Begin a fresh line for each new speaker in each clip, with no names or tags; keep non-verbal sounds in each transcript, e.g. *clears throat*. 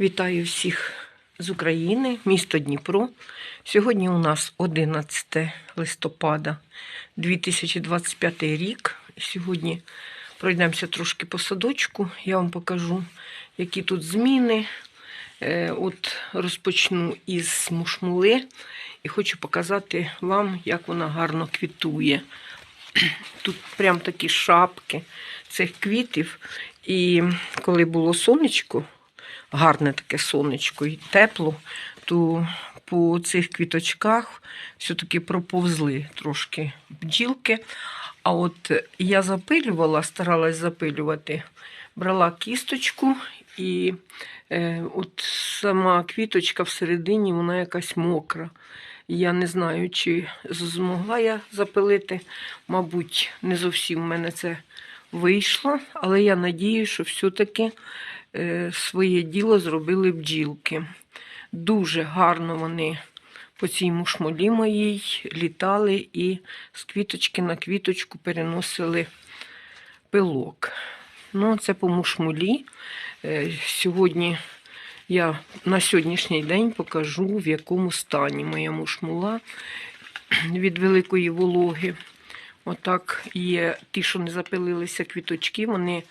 Вітаю всіх з України, місто Дніпро. Сьогодні у нас 11 листопада 2025 рік. Сьогодні пройдемося трошки по садочку. Я вам покажу, які тут зміни. Е, От розпочну із мушмули і хочу показати вам, як вона гарно квітує. Тут прям такі шапки цих квітів. І коли було сонечко, гарне таке сонечко і тепло, то по цих квіточках все-таки проповзли трошки бджілки. А от я запилювала, старалась запилювати, брала кісточку і е, от сама квіточка всередині, вона якась мокра. Я не знаю, чи змогла я запилити. Мабуть, не зовсім в мене це вийшло, але я надію, що все-таки своє діло зробили бджілки. Дуже гарно вони по цій мушмолі моїй літали і з квіточки на квіточку переносили пилок. Ну, це по мушмолі. Е, Сьогодні я на сьогоднішній день покажу, в якому стані моя мушмула від великої вологи. Отак є ті, що не запилилися квіточки, вони е,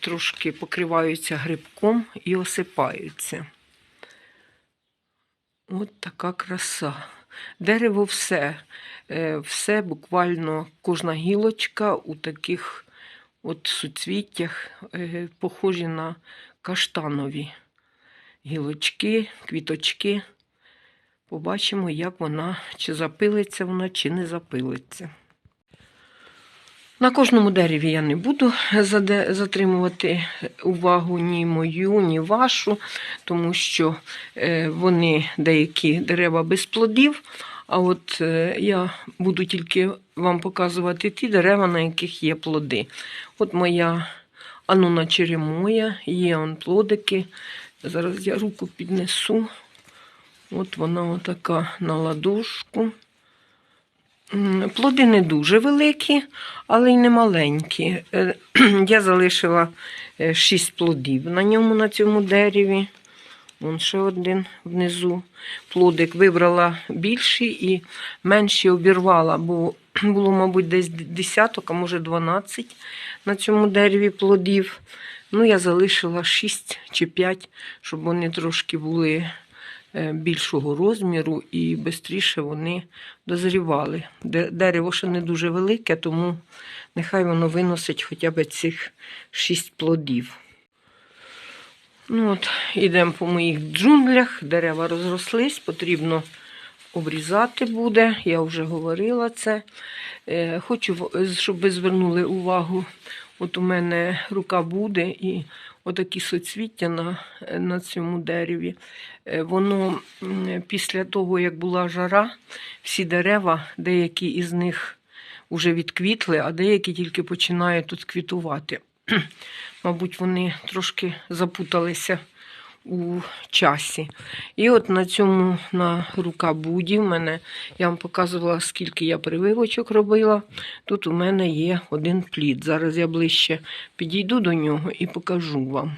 трошки покриваються грибком і осипаються. От така краса. Дерево все, е, все буквально кожна гілочка у таких от суцвіттях, е, похожі на каштанові гілочки, квіточки. Побачимо, як вона, чи запилиться вона, чи не запилиться. На кожному дереві я не буду затримувати увагу ні мою, ні вашу, тому що е, вони деякі дерева без плодів. А от е, я буду тільки вам показувати ті дерева, на яких є плоди. От моя ануна черемоя, є он плодики. Зараз я руку піднесу. От вона отака на ладошку. Плоди не дуже великі, але й не маленькі. Е, *clears throat* Я залишила 6 плодів на ньому, на цьому дереві. Вон ще один внизу. Плодик вибрала більший і менші обірвала, бо *clears throat* було, мабуть, десь десяток, а може 12 на цьому дереві плодів. Ну, я залишила 6 чи 5, щоб вони трошки були е, більшого розміру і швидше вони дозрівали. Дерево ще не дуже велике, тому нехай воно виносить хоча б цих 6 плодів. Ну от, Ідемо по моїх джунглях, дерева розрослись, потрібно обрізати буде, я вже говорила це. Е, Хочу, щоб ви звернули увагу, от у мене рука буде і отакі соцвіття на, на цьому дереві. Е, Воно після того, як була жара, всі дерева, деякі із них вже відквітли, а деякі тільки починають тут квітувати. *clears throat* Мабуть, вони трошки запуталися у часі. І от на цьому на рукабуді в мене я вам показувала, скільки я прививочок робила. Тут у мене є один плід. Зараз я ближче підійду до нього і покажу вам.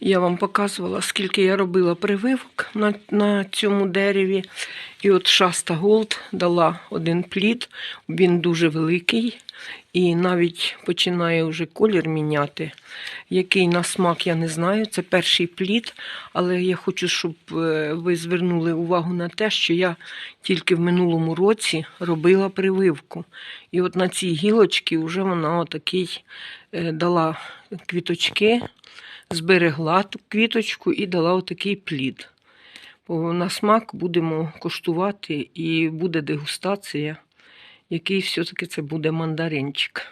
Я вам показувала, скільки я робила прививок на, на цьому дереві. І от Шаста Голд дала один плід, він дуже великий і навіть починає вже колір міняти. Який на смак, я не знаю. Це перший плід, але я хочу, щоб е, ви звернули увагу на те, що я тільки в минулому році робила прививку. І от на цій гілочці вже вона отакий е, дала квіточки зберегла ту квіточку і дала отакий плід. Бо на смак будемо коштувати і буде дегустація, який все-таки це буде мандаринчик.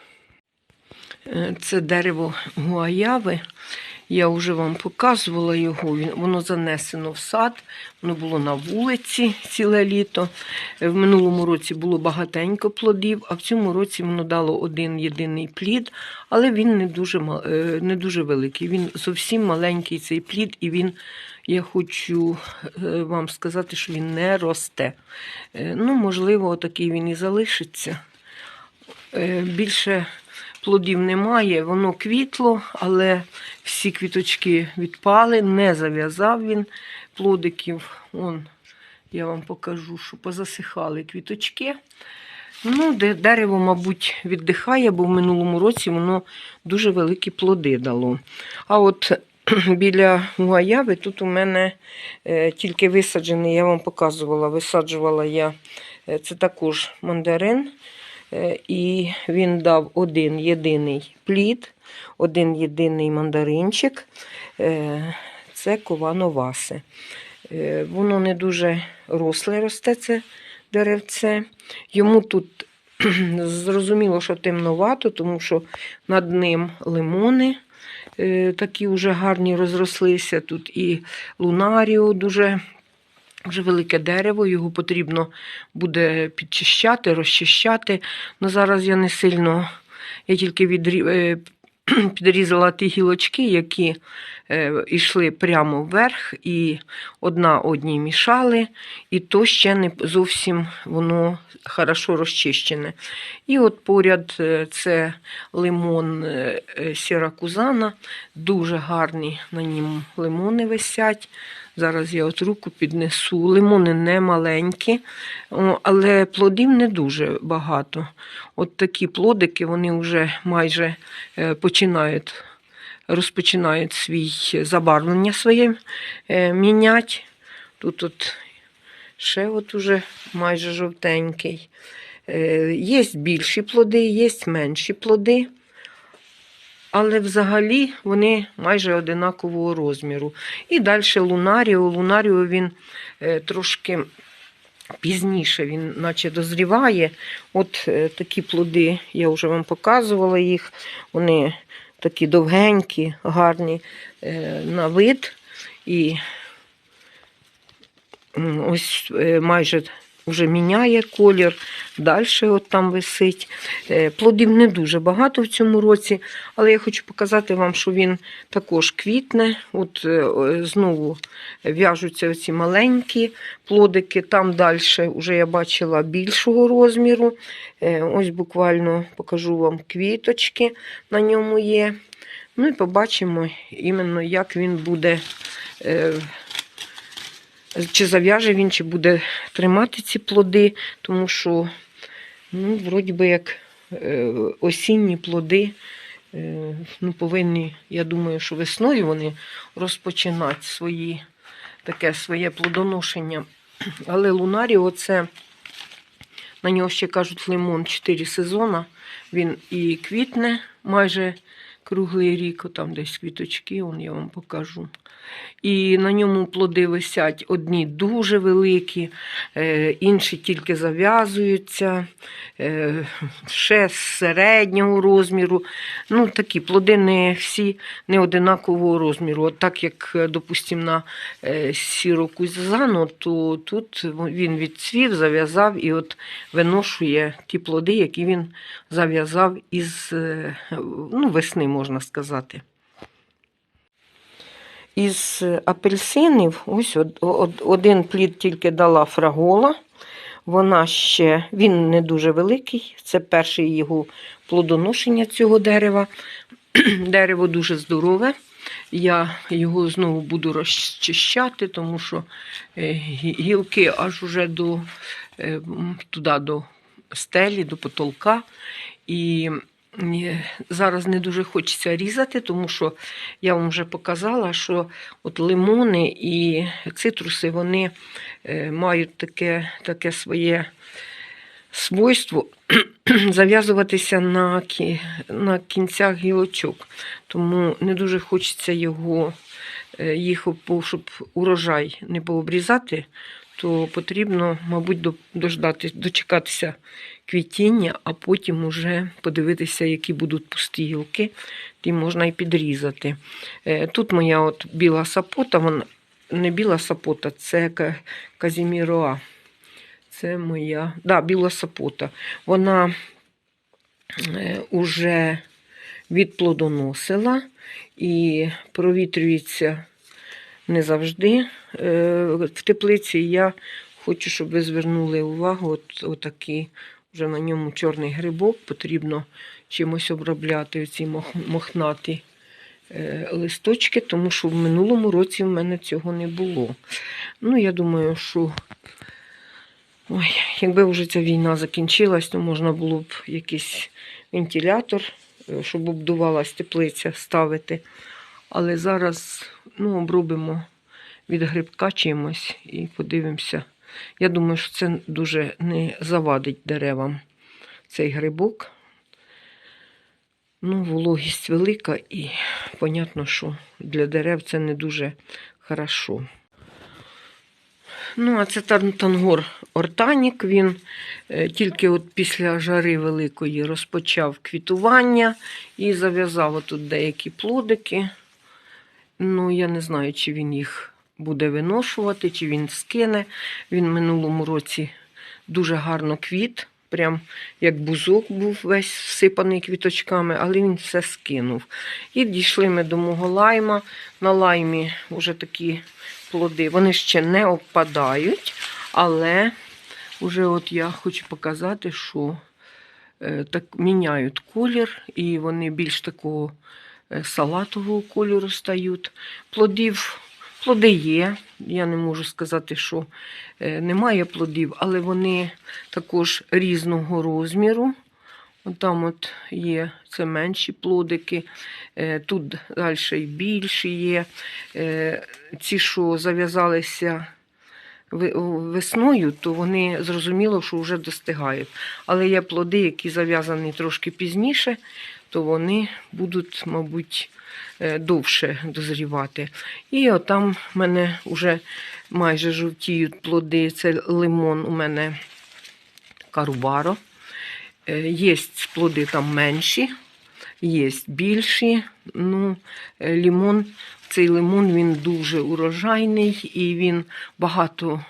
Е, Це дерево гуаяви. Я вже вам показувала його. Воно занесено в сад, воно було на вулиці ціле літо. Е, В минулому році було багатенько плодів, а в цьому році воно дало один єдиний плід, але він не дуже, е, не дуже великий. Він зовсім маленький цей плід, і він, я хочу е, вам сказати, що він не росте. Ну, можливо, такий він і залишиться. Більше плодів немає, воно квітло, але всі квіточки відпали, не зав'язав він плодиків. Он, я вам покажу, що позасихали квіточки. Ну, де дерево, мабуть, віддихає, бо в минулому році воно дуже великі плоди дало. А от *clears throat* біля гуаяви тут у мене е, тільки висаджений, я вам показувала, висаджувала я е, це також мандарин. Е, і він дав один єдиний плід, один єдиний мандаринчик. Е, Це ковановаси. Е, Воно не дуже росле росте, це деревце. Йому тут *clears throat* зрозуміло, що темновато, тому що над ним лимони такі вже гарні розрослися. Тут і лунаріо дуже. Вже велике дерево, його потрібно буде підчищати, розчищати. Ну, зараз я не сильно, я тільки відрі... е, *clears throat* підрізала ті гілочки, які е, йшли прямо вверх, і одна одній мішали, і то ще не зовсім воно хорошо розчищене. І от поряд е, це лимон е, сіракузана, дуже гарні на ньому лимони висять. Зараз я от руку піднесу. Лимони не маленькі, але плодів не дуже багато. От такі плодики вони вже майже е, починають, розпочинають свій забарвлення своє е, мінять. Тут от ще от уже майже жовтенький. Е, Є більші плоди, є менші плоди. Але взагалі вони майже одинакового розміру. І далі лунаріо. Лунаріо він е, трошки пізніше, він наче дозріває. От е, такі плоди, я вже вам показувала їх. Вони такі довгенькі, гарні е, на вид. І ось майже вже міняє колір. Далі от там висить. Е, Плодів не дуже багато в цьому році, але я хочу показати вам, що він також квітне. От е, знову в'яжуться оці маленькі плодики. Там далі вже я бачила більшого розміру. Е, Ось буквально покажу вам квіточки на ньому є. Ну і побачимо іменно, як він буде. Чи зав'яже він, чи буде тримати ці плоди, тому що, ну, вроді би, як е, осінні плоди, е, ну, повинні, я думаю, що весною вони розпочинати свої, таке своє плодоношення. Але Лунаріо це, на нього ще кажуть, лимон 4 сезона. Він і квітне майже круглий рік, там десь квіточки, он я вам покажу. І на ньому плоди висять одні дуже великі, е, інші тільки зав'язуються, е, ще з середнього розміру. Ну, такі плоди не всі не одинакового розміру. От так як, е, допустимо, на е, сірокузану, то тут він відцвів, зав'язав і от виношує ті плоди, які він зав'язав із ну, весни, можна сказати. Із апельсинів ось од- од- один плід тільки дала фрагола. Вона ще, він не дуже великий, це перше його плодоношення цього дерева. *clears throat* Дерево дуже здорове. Я його знову буду розчищати, тому що е, гілки аж уже до, е, туди до стелі, до потолка. І зараз не дуже хочеться різати, тому що я вам вже показала, що от лимони і цитруси вони е, мають таке, таке своє свойство *clears throat* зав'язуватися на, на кінцях гілочок. Тому не дуже хочеться його, е, їх, щоб урожай не пообрізати, то потрібно, мабуть, до- дождати, дочекатися квітіння, а потім уже подивитися, які будуть пусті гілки, ті можна і підрізати. Е, Тут моя от біла сапота, вона не біла сапота, це казіміроа. Це моя да, біла сапота. Вона е, уже відплодоносила і провітрюється не завжди е, в теплиці. Я хочу, щоб ви звернули увагу, от, отакий вже на ньому чорний грибок. Потрібно чимось обробляти ці мох- мохнаті е, листочки, тому що в минулому році в мене цього не було. Ну, я думаю, що ой, якби вже ця війна закінчилась, то можна було б якийсь вентилятор, е, щоб обдувалась теплиця, ставити. Але зараз ну, обробимо від грибка чимось і подивимося. Я думаю, що це дуже не завадить деревам цей грибок. Ну, вологість велика і понятно, що для дерев це не дуже хорошо. Ну, а це тан- тангор Ортанік. Він е, тільки от після жари великої розпочав квітування і зав'язав отут деякі плодики. Ну, я не знаю, чи він їх буде виношувати, чи він скине. Він минулому році дуже гарно квіт, прям як бузок був весь всипаний квіточками, але він все скинув. І дійшли ми до мого лайма. На лаймі вже такі плоди. Вони ще не опадають, але вже от я хочу показати, що е, так міняють колір, і вони більш такого салатового кольору стають. Плодів, плоди є. Я не можу сказати, що е, немає плодів, але вони також різного розміру. Там от є це менші плодики, е, тут далі і більші є. Е, Ці, що зав'язалися весною, то вони зрозуміло, що вже достигають. Але є плоди, які зав'язані трошки пізніше, то вони будуть, мабуть, е, довше дозрівати. І отам в мене вже майже жовтіють плоди. Це лимон у мене карубаро. Е, Є плоди там менші, є більші. Ну, е, лимон, цей лимон він дуже урожайний і він багато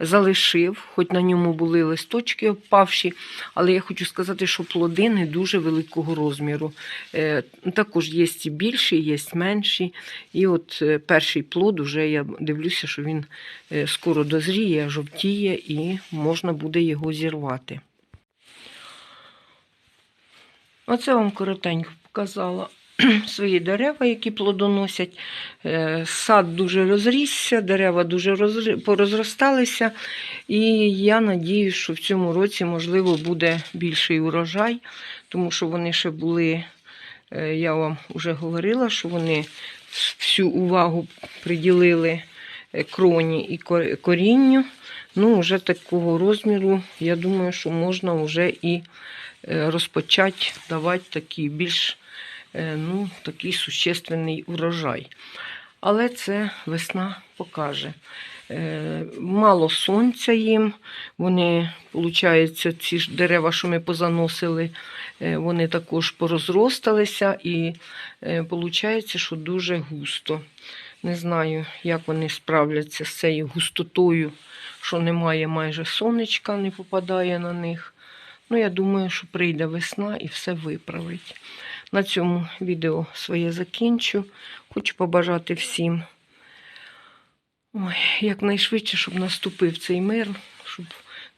залишив, хоч на ньому були листочки обпавші, але я хочу сказати, що плоди не дуже великого розміру. Е, Також є і більші, є менші. І от е, перший плод уже я дивлюся, що він е, скоро дозріє, жовтіє і можна буде його зірвати. Оце вам коротенько показала *clears throat* свої дерева, які плодоносять. Е, Сад дуже розрісся, дерева дуже порозросталися. І я надію, що в цьому році, можливо, буде більший урожай, тому що вони ще були, е, я вам вже говорила, що вони всю увагу приділили е, кроні і корінню. Ну, вже такого розміру, я думаю, що можна вже і розпочати давати такий більш ну, такий существенний урожай. Але це весна покаже. Е, Мало сонця їм. Вони, виходить, ці ж дерева, що ми позаносили, е, вони також порозросталися і виходить, що дуже густо. Не знаю, як вони справляться з цією густотою, що немає майже сонечка, не попадає на них. Ну, я думаю, що прийде весна і все виправить. На цьому відео своє закінчу. Хочу побажати всім ой, якнайшвидше, щоб наступив цей мир, щоб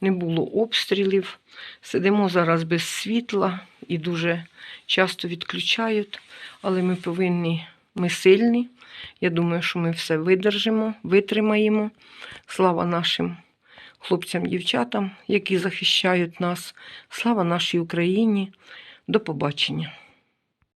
не було обстрілів. Сидимо зараз без світла і дуже часто відключають, але ми повинні, ми сильні. Я думаю, що ми все видержимо, витримаємо. Слава нашим хлопцям, дівчатам, які захищають нас. Слава нашій Україні. До побачення.